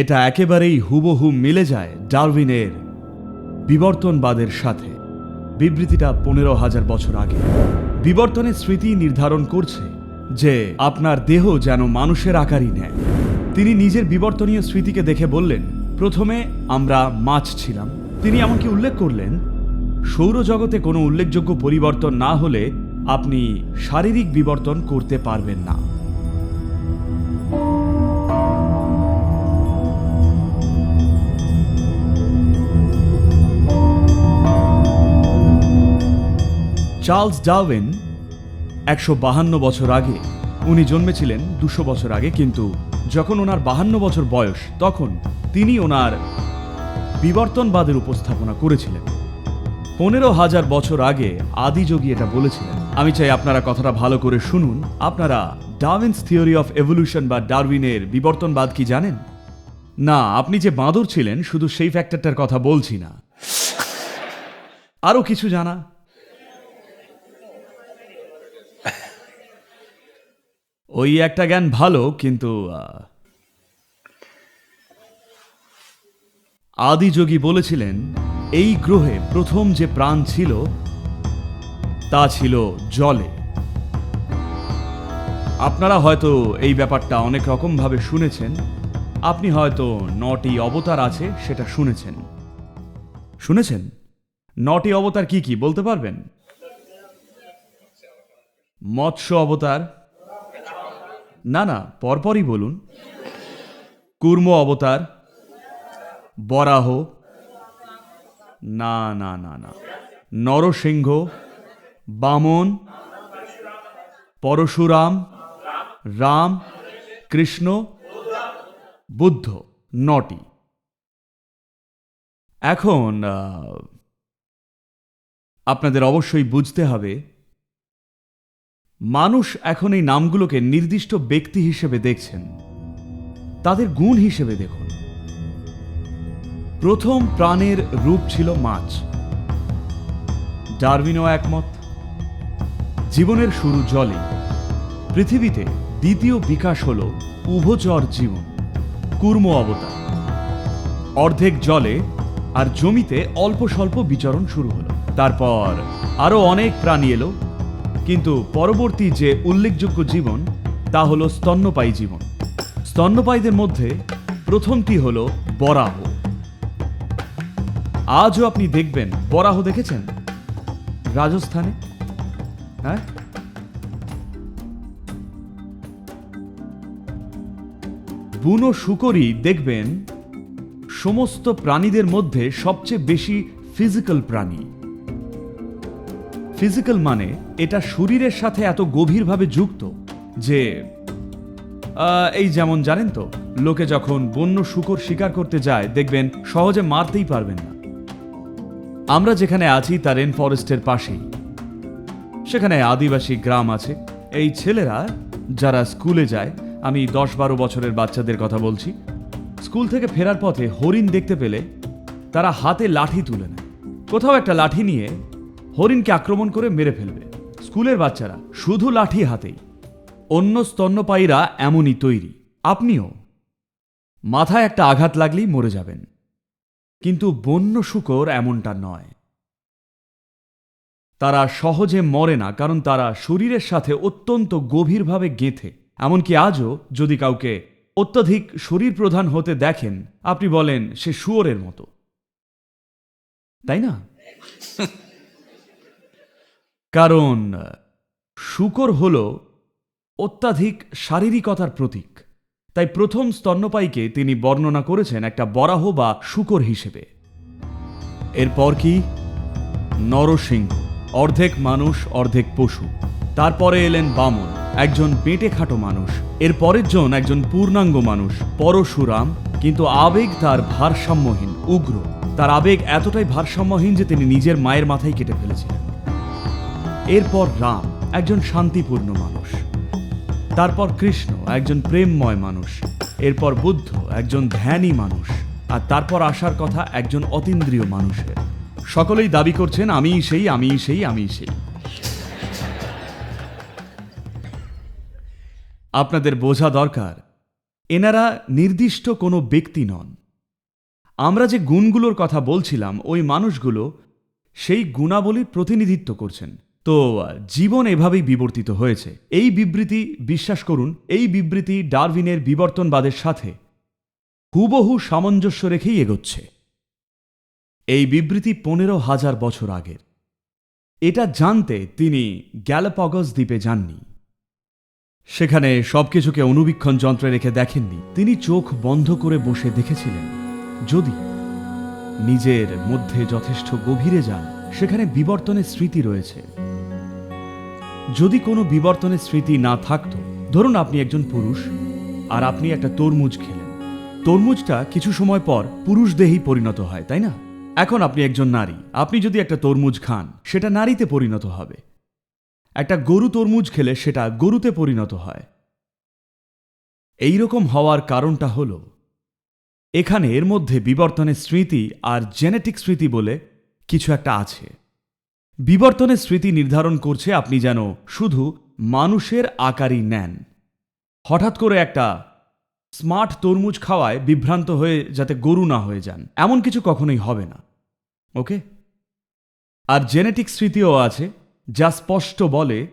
এটা একেবারেই হুবহু মিলে যায় ডারউইনের বিবর্তনবাদের সাথে। বিবৃতিটা পনেরো হাজার বছর আগে। বিবর্তনের স্মৃতি নির্ধারণ করছে যে, আপনার দেহ যেন মানুষের আকারই নেয়। তিনি নিজের বিবর্তনীয় স্মৃতিকে দেখে বললেন, প্রথমে আমরা মাছ ছিলাম। তিনি এমনকি উল্লেখ করলেন, সৌরজগতে কোনো উল্লেখযোগ্য পরিবর্তন না হলে আপনি শারীরিক বিবর্তন করতে পারবেন না। চার্লস ডারউইন একশো বাহান্ন বছর আগে, উনি জন্মেছিলেন দুশো বছর আগে, কিন্তু যখন ওনার বাহান্ন বছর বয়স, তখন তিনি ওনার বিবর্তনবাদের উপস্থাপনা করেছিলেন। পনেরো হাজার বছর আগে আদিযোগী এটা বলেছিলেন। আমি চাই আপনারা কথাটা ভালো করে শুনুন। আপনারা ডারউইনস থিওরি অফ এভলিউশন বা ডারউইনের বিবর্তনবাদ কি জানেন? না, আপনি যে বাঁদর ছিলেন, শুধু সেই ফ্যাক্টরটার কথা বলছি না। আরও কিছু জানা? ওই একটা জ্ঞান ভালো, কিন্তু আদিযোগী বলেছিলেন, এই গ্রহে প্রথম যে প্রাণ ছিল, তা ছিল জলে। আপনারা হয়তো এই ব্যাপারটা অনেক রকমভাবে শুনেছেন। আপনি হয়তো নটি অবতার আছে, সেটা শুনেছেন। শুনেছেন? নটি অবতার কি কি, বলতে পারবেন? মৎস্য অবতার না না, পরপরই বলুন। কুর্ম অবতার, বরাহ, না না না না, নরসিংহ, বামন, পরশুরাম, রাম, কৃষ্ণ, বুদ্ধ, নটি। এখন আপনাদের অবশ্যই বুঝতে হবে মানুষ এখন এই নামগুলোকে নির্দিষ্ট ব্যক্তি হিসেবে দেখছেন। তাদের গুণ হিসেবে দেখুন। প্রথম প্রাণের রূপ ছিল মাছ। ডারউইনও একমত। জীবনের শুরু জলে। পৃথিবীতে দ্বিতীয় বিকাশ হল উভচর জীবন, কুর্ম অবতার। অর্ধেক জলে আর জমিতে অল্প স্বল্প বিচরণ শুরু হলো। তারপর আরও অনেক প্রাণী এলো। কিন্তু পরবর্তী যে উল্লেখযোগ্য জীবন, তা হলো স্তন্যপায়ী জীবন। স্তন্যপায়ীদের মধ্যে প্রথমটি হলো বরাহ। আজও আপনি দেখবেন, বরাহ দেখেছেন? রাজস্থানে? হ্যাঁ? বুনো শুকরই দেখবেন, সমস্ত প্রাণীদের মধ্যে সবচেয়ে বেশি ফিজিক্যাল প্রাণী। ফিজিক্যাল মানে এটা শরীরের সাথে এত গভীরভাবে যুক্ত যে এই যেমন জানেন তো, লোকে যখন বন্য শুকর শিকার করতে যায়, দেখবেন সহজে মারতেই পারবেন না। আমরা যেখানে আছি, তা রেন ফরেস্টের পাশেই। সেখানে আদিবাসী গ্রাম আছে। এই ছেলেরা যারা স্কুলে যায়, আমি দশ বারো বছরের বাচ্চাদের কথা বলছি, স্কুল থেকে ফেরার পথে হরিণ দেখতে পেলে তারা হাতে লাঠি তুলে নেয়। কোথাও একটা লাঠি নিয়ে হরিণকে আক্রমণ করে মেরে ফেলবে। স্কুলের বাচ্চারা শুধু লাঠি হাতেই। অন্য স্তন্যপায়ীরা এমনই তৈরি। আপনিও। মাথায় একটা আঘাত লাগলেই মরে যাবেন। কিন্তু বন্য শুকর এমনটা নয়। তারা সহজে মরে না, কারণ তারা শরীরের সাথে অত্যন্ত গভীরভাবে গেঁথে। এমনকি আজও যদি কাউকে অত্যধিক শরীর প্রধান হতে দেখেন, আপনি বলেন সে শুয়োরের মতো। তাই না? কারণ, শুকর হল অত্যাধিক শারীরিকতার প্রতীক। তাই প্রথম স্তন্যপায়ীকে তিনি বর্ণনা করেছেন একটা বরাহ বা শুকর হিসেবে। এরপর কি? নরসিংহ, অর্ধেক মানুষ, অর্ধেক পশু। তারপরে এলেন বামন, একজন বেঁটে খাটো মানুষ। এর পরের জন একজন পূর্ণাঙ্গ মানুষ, পরশুরাম, কিন্তু আবেগ তার ভারসাম্যহীন, উগ্র। তার আবেগ এতটাই ভারসাম্যহীন যে তিনি নিজের মায়ের মাথায় কেটে ফেলেছিলেন। এরপর রাম, একজন শান্তিপূর্ণ মানুষ। তারপর কৃষ্ণ, একজন প্রেমময় মানুষ। এরপর বুদ্ধ, একজন ধ্যানী মানুষ। আর তারপর আসার কথা একজন অতীন্দ্রিয় মানুষের। সকলেই দাবি করছেন, আমিই সেই আমি সেই আমি সেই। আপনাদের বোঝা দরকার, এনারা নির্দিষ্ট কোনো ব্যক্তি নন। আমরা যে গুণগুলোর কথা বলছিলাম, ওই মানুষগুলো সেই গুণাবলীর প্রতিনিধিত্ব করছেন। তো জীবন এভাবেই বিবর্তিত হয়েছে। এই বিবৃতি, বিশ্বাস করুন, এই বিবৃতি ডারউইনের বিবর্তনবাদের সাথে হুবহু সামঞ্জস্য রেখেই এগোচ্ছে। এই বিবৃতি পনেরো হাজার বছর আগের। এটা জানতে তিনি গ্যালাপগস দ্বীপে যাননি। সেখানে সবকিছুকে অনুবীক্ষণ যন্ত্রে রেখে দেখেননি। তিনি চোখ বন্ধ করে বসে দেখেছিলেন। যদি নিজের মধ্যে যথেষ্ট গভীরে যান, সেখানে বিবর্তনের স্মৃতি রয়েছে। যদি কোনো বিবর্তনের স্মৃতি না থাকতো, ধরুন আপনি একজন পুরুষ আর আপনি একটা তরমুজ খেলেন। তরমুজটা কিছু সময় পর পুরুষ দেহেই পরিণত হয়, তাই না? এখন আপনি একজন নারী, আপনি যদি একটা তরমুজ খান, সেটা নারীতে পরিণত হবে। একটা গরু তরমুজ খেলে সেটা গরুতে পরিণত হয়। এই রকম হওয়ার কারণটা হল, এখানে এর মধ্যে বিবর্তনের স্মৃতি আর জেনেটিক স্মৃতি বলে কিছু একটা আছে। বিবর্তনের স্মৃতি নির্ধারণ করছে আপনি যেন শুধু মানুষের আকারই নেন। হঠাৎ করে একটা স্মার্ট তরমুজ খাওয়ায় বিভ্রান্ত হয়ে যাতে গরু না হয়ে যান। এমন কিছু কখনোই হবে না, ওকে? আর জেনেটিক স্মৃতিও আছে যা স্পষ্ট বলে,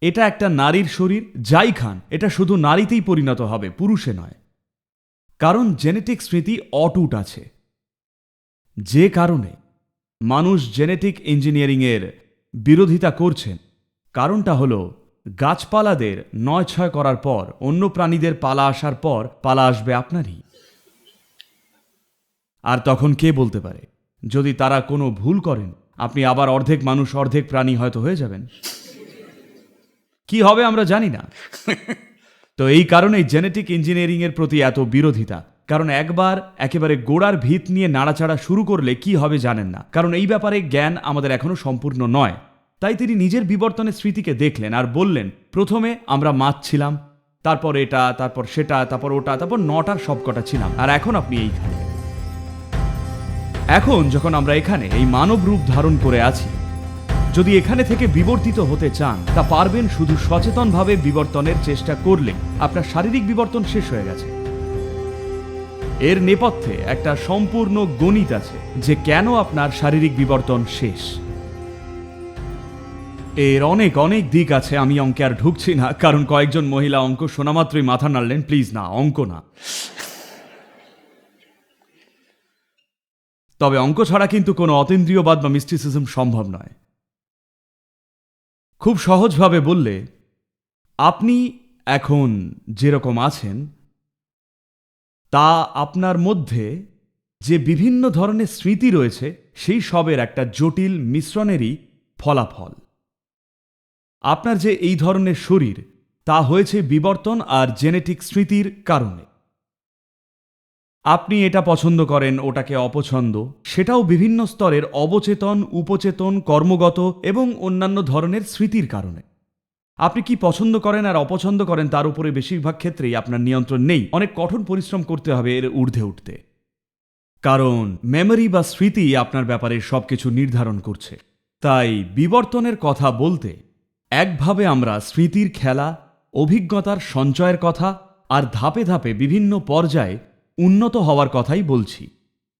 এটা একটা নারীর শরীর, যাই খান, এটা শুধু নারীতেই পরিণত হবে, পুরুষে নয়। কারণ জেনেটিক স্মৃতি অটুট আছে। যে কারণে মানুষ জেনেটিক ইঞ্জিনিয়ারিংয়ের বিরোধিতা করছেন। কারণটা হলো, গাছপালাদের নয় ছয় করার পর, অন্য প্রাণীদের পালা আসার পর, পালা আসবে আপনারই। আর তখন কে বলতে পারে? যদি তারা কোনো ভুল করেন, আপনি আবার অর্ধেক মানুষ, অর্ধেক প্রাণী হয়তো হয়ে যাবেন। কি হবে আমরা জানি না। তো এই কারণেই জেনেটিক ইঞ্জিনিয়ারিংয়ের প্রতি এত বিরোধিতা। কারণ একবার একেবারে গোড়ার ভিত নিয়ে নাড়াচাড়া শুরু করলে কি হবে জানেন না। কারণ এই ব্যাপারে জ্ঞান আমাদের এখনও সম্পূর্ণ নয়। তাই তিনি নিজের বিবর্তনের স্মৃতিকে দেখলেন আর বললেন, প্রথমে আমরা মাছ ছিলাম, তারপর এটা, তারপর সেটা, তারপর ওটা, তারপর নটার সবকটা ছিলাম, আর এখন আপনি এইখানে। এখন যখন আমরা এখানে এই মানব রূপ ধারণ করে আছি, যদি এখানে থেকে বিবর্তিত হতে চান, তা পারবেন শুধু সচেতনভাবে বিবর্তনের চেষ্টা করলে আপনার শারীরিক বিবর্তন শেষ হয়ে গেছে। এর নেপথ্যে একটা সম্পূর্ণ গণিত আছে, যে কেন আপনার শারীরিক বিবর্তন শেষ? এর অনেক অনেক দিক আছে, আমি অঙ্কে আর ঢুকছি না, কারণ কয়েকজন মহিলা অঙ্ক শোনামাত্রই মাথা নাড়লেন, প্লিজ না, অঙ্ক না। তবে অঙ্ক ছাড়া কিন্তু কোনো অতীন্দ্রিয়বাদ বা মিস্টিসিজম সম্ভব নয়। খুব সহজভাবে বললে, আপনি এখন যেরকম আছেন তা আপনার মধ্যে যে বিভিন্ন ধরনের স্মৃতি রয়েছে, সেই সবের একটা জটিল মিশ্রণেরই ফলাফল। আপনার যে এই ধরনের শরীর, তা হয়েছে বিবর্তন আর জেনেটিক স্মৃতির কারণে। আপনি এটা পছন্দ করেন, ওটাকে অপছন্দ, সেটাও বিভিন্ন স্তরের অবচেতন, উপচেতন, কর্মগত এবং অন্যান্য ধরনের স্মৃতির কারণে। আপনি কি পছন্দ করেন আর অপছন্দ করেন, তার উপরে বেশিরভাগ ক্ষেত্রেই আপনার নিয়ন্ত্রণ নেই। অনেক কঠোর পরিশ্রম করতে হবে এর ঊর্ধ্বে উঠতে। কারণ মেমরি বা স্মৃতি আপনার ব্যাপারে সবকিছু নির্ধারণ করছে। তাই বিবর্তনের কথা বলতে, একভাবে আমরা স্মৃতির খেলা, অভিজ্ঞতার সঞ্চয়ের কথা আর ধাপে ধাপে বিভিন্ন পর্যায়ে উন্নত হওয়ার কথাই বলছি।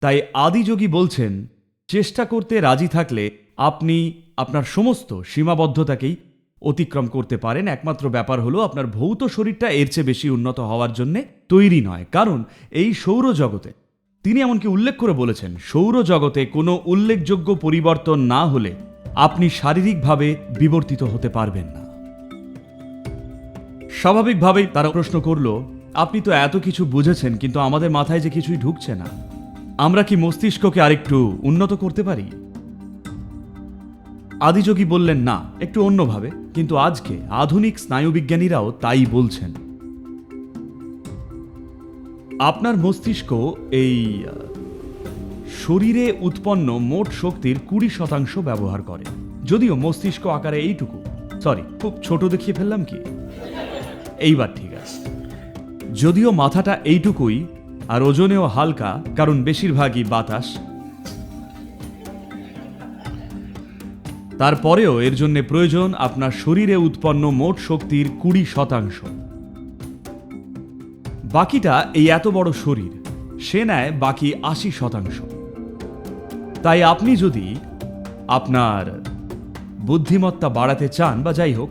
তাই আদিযোগী বলছেন, চেষ্টা করতে রাজি থাকলে আপনি আপনার সমস্ত সীমাবদ্ধতাকেই অতিক্রম করতে পারেন। একমাত্র ব্যাপার হলো আপনার ভৌত শরীরটা এর চেয়ে বেশি উন্নত হওয়ার জন্যে তৈরি নয়। কারণ এই সৌরজগতে, তিনি এমনকি উল্লেখ করে বলেছেন, সৌরজগতে কোনো উল্লেখযোগ্য পরিবর্তন না হলে আপনি শারীরিকভাবে বিবর্তিত হতে পারবেন না। স্বাভাবিকভাবেই তারা প্রশ্ন করল, আপনি তো এত কিছু বুঝেছেন, কিন্তু আমাদের মাথায় যে কিছুই ঢুকছে না। আমরা কি মস্তিষ্ককে আরেকটু উন্নত করতে পারি? আদিযোগী বললেন, না, একটু অন্যভাবে। কিন্তু আজকে আধুনিক স্নায়ুবিজ্ঞানীরাও তাই বলছেন। আপনার মস্তিষ্ক এই শরীরে উৎপন্ন মোট শক্তির কুড়ি শতাংশ ব্যবহার করে। যদিও মস্তিষ্ক আকারে এইটুকু। সরি, খুব ছোট দেখিয়ে ফেললাম কি? এইবার ঠিক আছে। যদিও মাথাটা এইটুকুই আর ওজনেও হালকা, কারণ বেশিরভাগই বাতাস তারপরেও এর জন্য প্রয়োজন আপনার শরীরে উৎপন্ন মোট শক্তির কুড়ি শতাংশ। বাকিটা এই এত বড় শরীর, সে নেয় বাকি আশি শতাংশ। তাই আপনি যদি আপনার বুদ্ধিমত্তা বাড়াতে চান বা যাই হোক,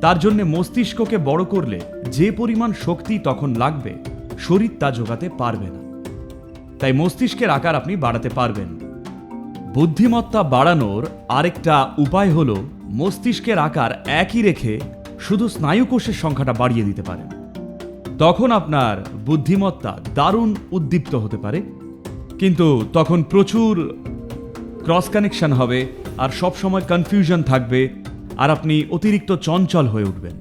তার জন্য মস্তিষ্ককে বড় করলে যে পরিমাণ শক্তি তখন লাগবে, শরীর তা যোগাতে পারবে না। তাই মস্তিষ্কের আকার আপনি বাড়াতে পারবেন। বুদ্ধিমত্তা বাড়ানোর আরেকটা উপায় হল মস্তিষ্কের আকার একই রেখে শুধু স্নায়ুকোষের সংখ্যাটা বাড়িয়ে দিতে পারেন তখন আপনার বুদ্ধিমত্তা দারুণ উদ্দীপ্ত হতে পারে। কিন্তু তখন প্রচুর ক্রস কানেকশন হবে আর সব সময় কনফিউশন থাকবে আর আপনি অতিরিক্ত চঞ্চল হয়ে উঠবেন।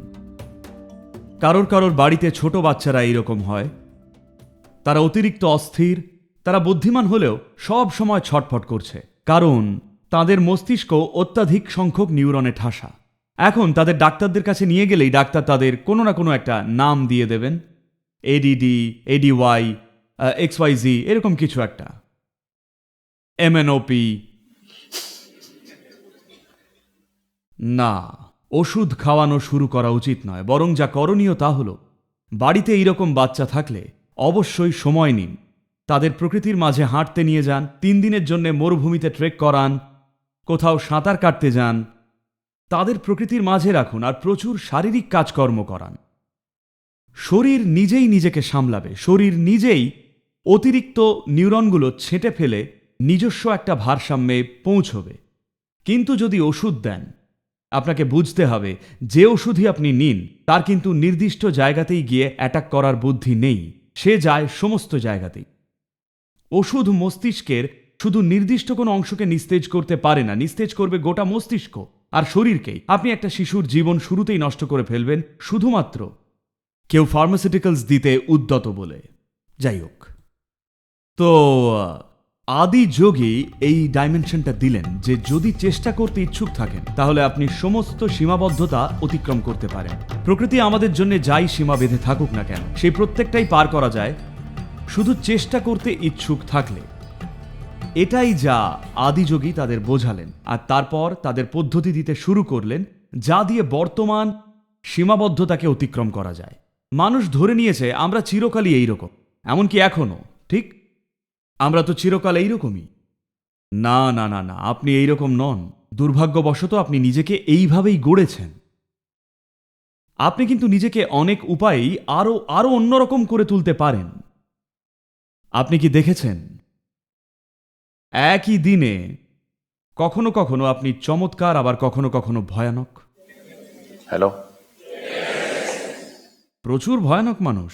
কারোর কারোর বাড়িতে ছোট বাচ্চারা এইরকম হয়। তারা অতিরিক্ত অস্থির, তারা বুদ্ধিমান হলেও সব সময় ছটফট করছে। কারণ তাদের মস্তিষ্ক অত্যাধিক সংখ্যক নিউরনে ঠাসা। এখন তাদের ডাক্তারদের কাছে নিয়ে গেলেই ডাক্তার তাদের কোনো না কোনো একটা নাম দিয়ে দেবেন। ADD ADY X Y G এরকম কিছু একটা। এমএনওপি না, ওষুধ খাওয়ানো শুরু করা উচিত নয়, বরং যা করণীয় তা হল, বাড়িতে এইরকম বাচ্চা থাকলে অবশ্যই সময় নিন। তাদের প্রকৃতির মাঝে হাঁটতে নিয়ে যান, তিন দিনের জন্য মরুভূমিতে ট্রেক করান, কোথাও সাঁতার কাটতে যান। তাদের প্রকৃতির মাঝে রাখুন আর প্রচুর শারীরিক কাজকর্ম করান। শরীর নিজেই নিজেকে সামলাবে, শরীর নিজেই অতিরিক্ত নিউরনগুলো ছেঁটে ফেলে নিজস্ব একটা ভারসাম্যে পৌঁছবে। কিন্তু যদি ওষুধ দেন, আপনাকে বুঝতে হবে যে ওষুধই আপনি নিন, তার কিন্তু নির্দিষ্ট জায়গাতেই গিয়ে অ্যাটাক করার বুদ্ধি নেই, সে যায় সমস্ত জায়গাতেই। ওষুধ মস্তিষ্কের শুধু নির্দিষ্ট কোনো অংশকে নিস্তেজ করতে পারে না, নিস্তেজ করবে গোটা মস্তিষ্ক আর শরীরকেই। আপনি একটা শিশুর জীবন শুরুতেই নষ্ট করে ফেলবেন, শুধুমাত্র কেউ ফার্মাসিউটিক্যালস দিতে উদ্যত বলে। যাই হোক। তো আদি যোগী এই ডাইমেনশনটা দিলেন যে যদি চেষ্টা করতে ইচ্ছুক থাকেন, তাহলে আপনি সমস্ত সীমাবদ্ধতা অতিক্রম করতে পারেন। প্রকৃতি আমাদের জন্য যাই সীমা বেঁধে থাকুক না কেন, সেই প্রত্যেকটাই পার করা যায় শুধু চেষ্টা করতে ইচ্ছুক থাকলে। এটাই যা আদিযোগী তাদের বোঝালেন, আর তারপর তাদের পদ্ধতি দিতে শুরু করলেন, যা দিয়ে বর্তমান সীমাবদ্ধতাকে অতিক্রম করা যায়। মানুষ ধরে নিয়েছে, আমরা চিরকালই এইরকম। এমনকি এখনও ঠিক? আমরা তো চিরকাল এইরকমই। না না না না, আপনি এইরকম নন। দুর্ভাগ্যবশত আপনি নিজেকে এইভাবেই গড়েছেন। আপনি কিন্তু নিজেকে অনেক উপায়েই আরও আরও অন্যরকম করে তুলতে পারেন। আপনি কি দেখেছেন? একই দিনে কখনো কখনো আপনি চমৎকার আবার কখনো কখনো ভয়ানক। হ্যালো। প্রচুর ভয়ানক মানুষ।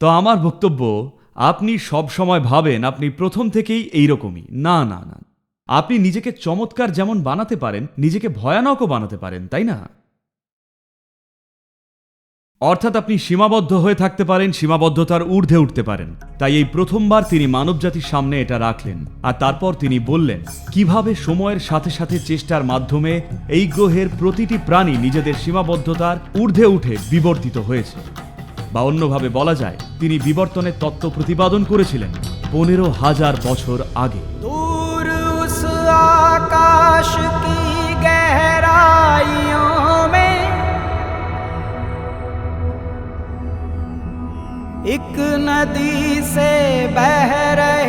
তো আমার বক্তব্য আপনি সব সময় ভাবেন আপনি প্রথম থেকেই এইরকমই। না না না। আপনি নিজেকে চমৎকার যেমন বানাতে পারেন নিজেকে ভয়ানকও বানাতে পারেন তাই না? অর্থাৎ আপনি সীমাবদ্ধ হয়ে থাকতে পারেন, সীমাবদ্ধতার ঊর্ধ্বে উঠতে পারেন। তাই এই প্রথমবার তিনি মানবজাতির সামনে এটা রাখলেন। আর তারপর তিনি বললেন, কীভাবে সময়ের সাথে সাথে চেষ্টার মাধ্যমে এই গ্রহের প্রতিটি প্রাণী নিজেদের সীমাবদ্ধতার ঊর্ধ্বে উঠে বিবর্তিত হয়েছে? বা অন্যভাবে বলা যায়, তিনি বিবর্তনের তত্ত্ব প্রতিপাদন করেছিলেন পনেরো হাজার বছর আগে। আকাশ কি গহরাইও एक नदी से बह रहे